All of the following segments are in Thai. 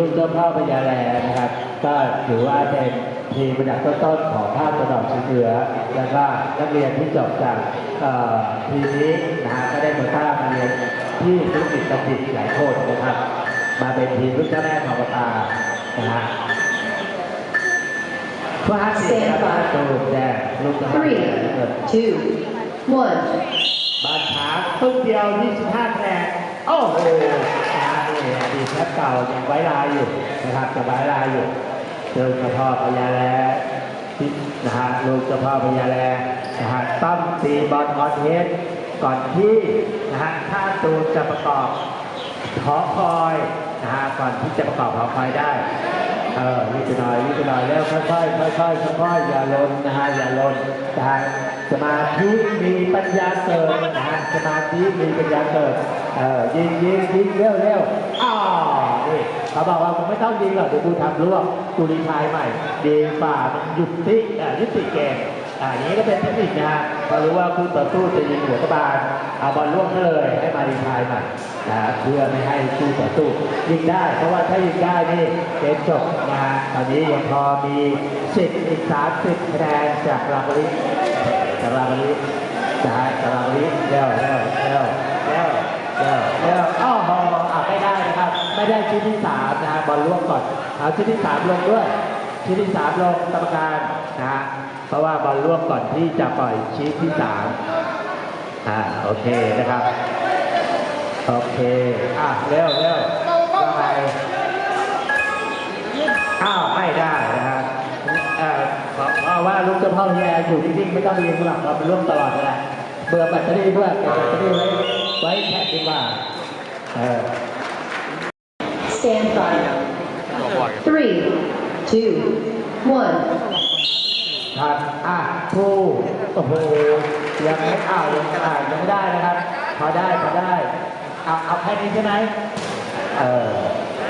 ลูกเจ้าพ่อพญาแลนะครับ ก็ถือว่าเป็นทีมระดับต้นๆของภาคตะวันออกเฉียงเหนือแล้วก็นักเรียนที่จบจากเอ่อทีมนี้นะฮะก็ได้โควต้ามาเรียนที่ธุรกิจบัณฑิตหลายคนนะครับ มาเป็นทีมลูกเจ้าแม่ทองประตานะฮะเพื่อห้าสิบนะครับตูนแดงลูกเจ้าแม่ Three, two, one. บ้านช้างตุ้มเดียว25คะแนน โอ้โหนะนี่อดีตแชมป์เก่ายังไว้ลายอยู่นะครับจะไว้ลายอยู่เจอเฉพาะพญาแลนะฮะลูกเฉพาะพญาแลนะฮะตั้มตีบอลออนเทสก่อนที่นะฮะท่าตูนจะประกอบหอคอยนะฮะก่อนที่จะประกอบหอคอยได้เออนิดหน่อยนิดหน่อยแล้วค่อยๆค่อยๆค่อยๆอย่าลนนะฮะอย่าลนนะฮะสมาธิมีปัญญาเกิดนะฮะ สมาธิมีปัญญาเกิดเออยิงยิงยิงเร็วเร็วอ้าวนี่เขาบอกว่าผมไม่ต้องยิงหรอกเดี๋ยวกูทำร่วมกูรีทายใหม่ดีฝ่ามันหยุดที่ยุติเกมอ่านี้ก็เป็นเทคนิคนะฮะพอรู้ว่าคู่ต่อสู้จะยิงหัวกระบาลเอาบอลล่วงเลยให้มารีทายใหม่นะเพื่อไม่ให้คู่ต่อสู้ยิงได้ เพราะว่าถ้ายิงได้นี่เกมจบนะฮะตอนนี้ยังพอมีสิทธิ์อีก30คะแนนจากราบริจากราบริจากราบริเร็วเร็วเร็วเร็วเร็วเร็วอ้าวอะไม่ได้นะครับ ไม่ที่สามนะฮะบอลล่วงก่อนเอาชิ้นที่สามลงด้วยชิ้นที่สามลงกรรมการนะฮะเพราะว่าบอลล่วงก่อนที่จะปล่อยชิ้ที่สามอ่าโอเคนะครับโอเคอะเร็วเร็วไงอ้าวไม่ได้นะฮะเอ่อเพราะว่าลูกเจ้าพ่อแย่อยู่นิ่งๆไม่ต้องเรียนหลักเราเป็นร่วมตลอดเลาเบื่อแบตเตอรี่เพื่อเก็บแบตเตอรี่ไว้ไว้แท็กดีกว่าเออ Stand by. Three, two, one. ครับ อะทูโอ้โหยังไม่อ้าวยังอ่ายังไม่ได้นะครับ พอได้พอได้เอาเอาแค่นี้ใช่ไหมเออ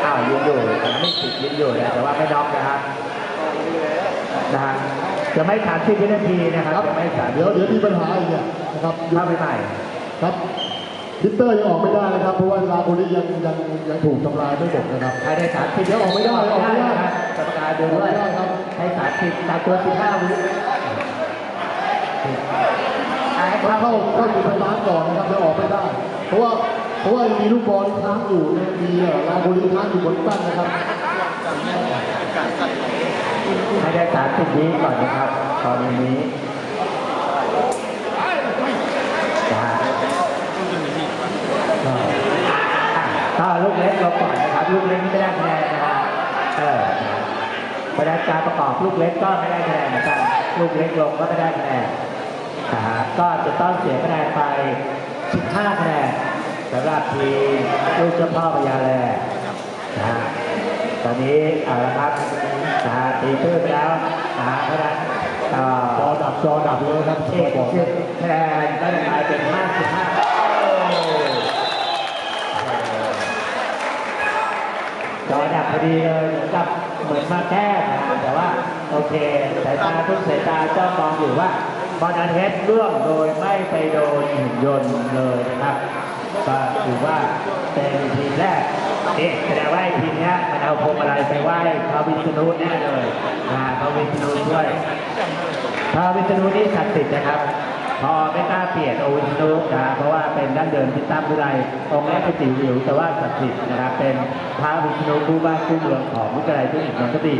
อ้าวยืนอยู่แต่ไม่ติดยืนอยู่นะแต่ว่าไม่น็อกนะครับนะฮะจะไม่สามสิบวินาทีนะครับจะไม่สามเดี๋ยวเดี๋ยวมีปัญหาอีกเนี่ยนะครับเข้าไปใหม่ ครับ พิตเตอร์ยังออกไม่ได้นะครับ เพราะว่าลาโคนี้ยังยังยังถูกทำลายไม่หมดนะครับ ภายในสามสิบเดี๋ยวออกไม่ได้ออกไม่ได้นะครับกรรมการดูด้วยออกไม่ได้ครับ ให้สามสิบตามตัวสิบห้าวิอะให้ต้องเข้าเข้าเข้าอยู่ในร้านก่อนนะครับจะออกไม่ได้ เพราะว่าเพราะว่ามีลูกบอลค้างอยู่นะมีเอ่อลาโคนี้ค้างอยู่บนปั้นนะครับ ให้ได้สามสิบวิก่อนนะครับตอนนี้ ลูกเล็กลงก่อนนะครับลูกเล็กนี่ไม่ได้คะแนนนะครับเออประดานการประกอบลูกเล็กก็ไม่ได้คะแนนเหมือนกันลูกเล็กลงก็ไม่ได้คะแนนนะฮะก็จะต้องเสียคะแนนไป15คะแนนสำหรับทีมลูกเจ้าพ่อพญาแลนะฮะตอนนี้เอาละครับนะฮะตีตื้นไปแล้วนะฮะเพราะฉะนั้นเอ่จออดับจอดับเลยครับเอกสิบคะแนนก็จะกลายเป็น55 ดีเลยเหมือนกับเหมือนมาแก้นะฮะแต่ว่าโอเคสายตาทุกสายตาจ้องมองอยู่ว่าบอลอันเทสร่วงโดยไม่ไปโดนหุ่นยนต์เลยนะครับก็ถือว่าเป็นทีมแรกเอ๊ะแสดงว่าทีมนี้มันเอาพวงมาลัยไปไหว้พระวิษณุแน่เลยนะพระวิษณุช่วยพระวิษณุนี่ศักดิ์สิทธิ์นะครับ พอไม่กล้าเปลี่ยนโอวิษณุนะเพราะว่าเป็นดั้งเดิมที่ตั้งวิไลองค์แรกเป็นจิ๋วหิวแต่ว่าศักดิ์สิทธิ์นะครับเป็นพระวิษณุผู้บ้านคู่เมืองของวิทยาลัยเทคนิคนนทบุรี